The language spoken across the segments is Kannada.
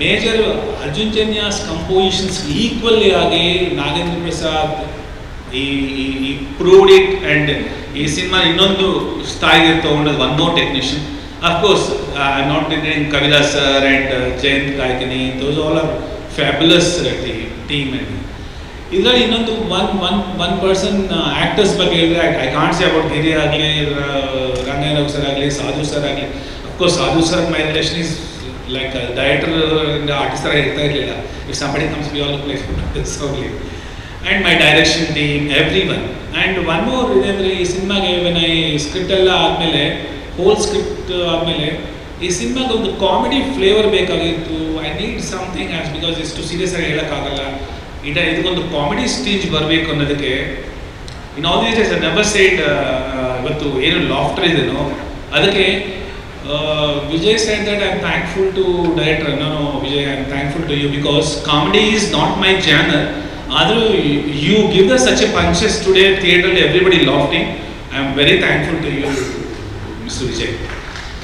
Major Arjun Janya's compositions equally ಆಗಿ ನಾಗೇಂದ್ರ ಪ್ರಸಾದ್, ಈ ಈ ಪ್ರೂವ್ಡ್ ಇಟ್ ಆ್ಯಂಡ್ ಈ ಸಿನಿಮಾ ಇನ್ನೊಂದು ಸ್ಥಾಯಿಗೆ ತೊಗೊಂಡದ್ದು one more technician of course I not degrading Kavidas sir and Jayant Kaikini those all are fabulous team and ಇದರಲ್ಲಿ ಇನ್ನೊಂದು one one one person actors ಬಗ್ಗೆ ಹೇಳಿದ್ರೆ I can't say about Giri ಆಗಲಿ ರಂಗಯ್ಯ ಸರ್ ಆಗಲಿ ಸಾಧು ಸರ್ ಆಗಲಿ. Of course Sadhu sir my relation is like director artist ಥರ ಇರ್ತಾ ಇರಲಿಲ್ಲ if somebody comes by all place only and my direction team every one and one more ಇದಂದರೆ ಈ ಸಿನಿಮಾಗೆ ವೆನ್ ಐ ಸ್ಕ್ರಿಪ್ಟ್ ಎಲ್ಲ ಆದಮೇಲೆ ಹೋಲ್ ಸ್ಕ್ರಿಪ್ಟ್ ಆದಮೇಲೆ ಈ ಸಿನಿಮಾಗೆ ಒಂದು ಕಾಮಿಡಿ ಫ್ಲೇವರ್ ಬೇಕಾಗಿತ್ತು. I need something as because ಇಷ್ಟು ಸೀರಿಯಸ್ ಆಗಿ ಹೇಳೋಕ್ಕಾಗಲ್ಲ ಇಡ ಇದಕ್ಕೊಂದು ಕಾಮಿಡಿ ಸ್ಟೇಜ್ ಬರಬೇಕು ಅನ್ನೋದಕ್ಕೆ in all these days never side ಇವತ್ತು ಏನು ಲಾಫ್ಟರ್ ಇದೆಯೋ ಅದಕ್ಕೆ Vijay side that I am thankful to director ನಾನು Vijay I am thankful to you because comedy is not my channel ಆದರೂ you give the such a punches today ಥಿಯೇಟ್ರಲ್ಲಿ everybody laughing I am very thankful to you mister Vijay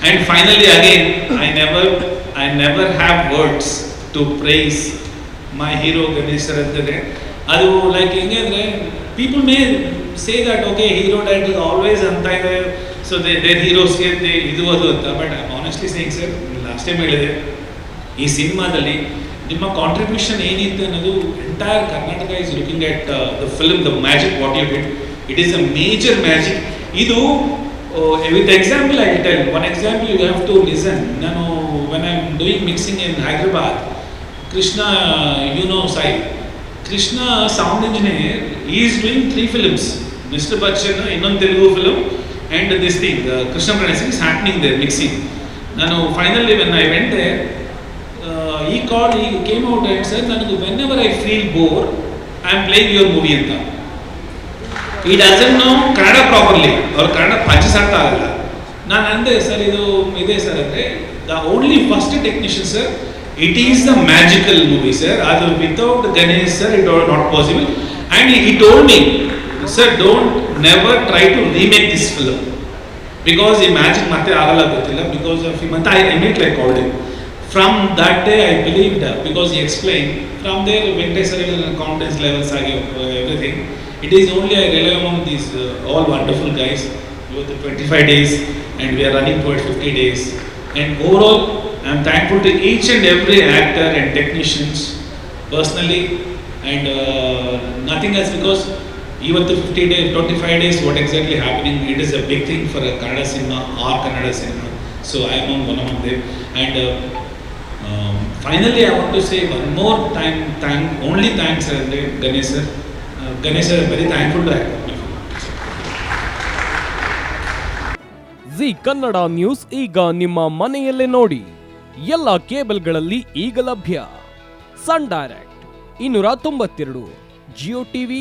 and finally again I never I never have words to praise my hero Ganesh sir ಅಂತಾರೆ ಅದು ಲೈಕ್ ಹೆಂಗೆ ಅಂದರೆ people may say that okay hero director always ಅಂತ ಇದೆ so they there ಹೀರೋಸ್ಗೆ ಇದು ಅದು ಅಂತ. But honestly saying sir last time ಹೇಳಿದೆ, ಈ ಸಿನಿಮಾದಲ್ಲಿ ನಿಮ್ಮ ಕಾಂಟ್ರಿಬ್ಯೂಷನ್ ಏನಿತ್ತು ಅನ್ನೋದು entire Karnataka is looking at the film the magic what you did it is a major magic ಇದು with example I tell one example you have to listen ನಾನು when I am doing mixing in Hyderabad Krishna you no Sai Krishna sound engineer is doing three films mister Bachchan ಇನ್ನೊಂದು Telugu film and this thing Krishna Pranay is happening there mixing ನಾನು ಫೈನಲಿ ವೆನ್ ಐ ವೆಂಟ್ ಈ ಕಾಲ್ ಈ ಕೇಮ್ ಔಟ್ ಆ್ಯಂಡ್ ಸರ್ ನನಗೆ whenever I feel bore I am playing your movie ಅಂತ. ಈ ಡಸನ್ ನೋ ಕನ್ನಡ ಪ್ರಾಪರ್ಲಿ ಅವ್ರು ಕನ್ನಡ ಪಂಚಸ್ ಅರ್ಥ ಆಗಲ್ಲ. ನಾನು ಅಂದೆ, ಸರ್, ಇದು ಇದೆ ಸರ್ ಅಂದರೆ the only first technician sir it is the magical movie sir ಅದು without Ganesh sir it all not possible and it all me sir don't never try to remake this film because ಈ ಮ್ಯಾಜಿಕ್ ಮತ್ತೆ ಆಗಲ್ಲ ಗೊತ್ತಿಲ್ಲ ಬಿಕಾಸ್ ಆಫ್ ಮತ್ತೆ I admit like already from that day I believed because ಈ explain from there Venkateshwara confidence levels ಆಗಿ everything it is only I rely among these all wonderful guys ಇವತ್ತು twenty five days and we are running toward fifty days and overall I am thankful to each and every actor and technicians personally and nothing is because ಇವತ್ತು fifty day twenty five days what exactly happening it is a big thing for Kannada cinema or Kannada cinema so I am one of they and finally I want to say one more time thank only thanks ಅಂದರೆ Ganesh sir Ganesh sir very thankful to Zee Kannada news ಈಗ ನಿಮ್ಮ ಮನೆಯಲ್ಲೇ ನೋಡಿ. ಎಲ್ಲ ಕೇಬಲ್ಗಳಲ್ಲಿ ಈಗ ಲಭ್ಯ. ಸನ್ ಡೈರೆಕ್ಟ್ ಇನ್ನೂರ ತೊಂಬತ್ತೆರಡು ಜಿಯೋ ಟಿವಿ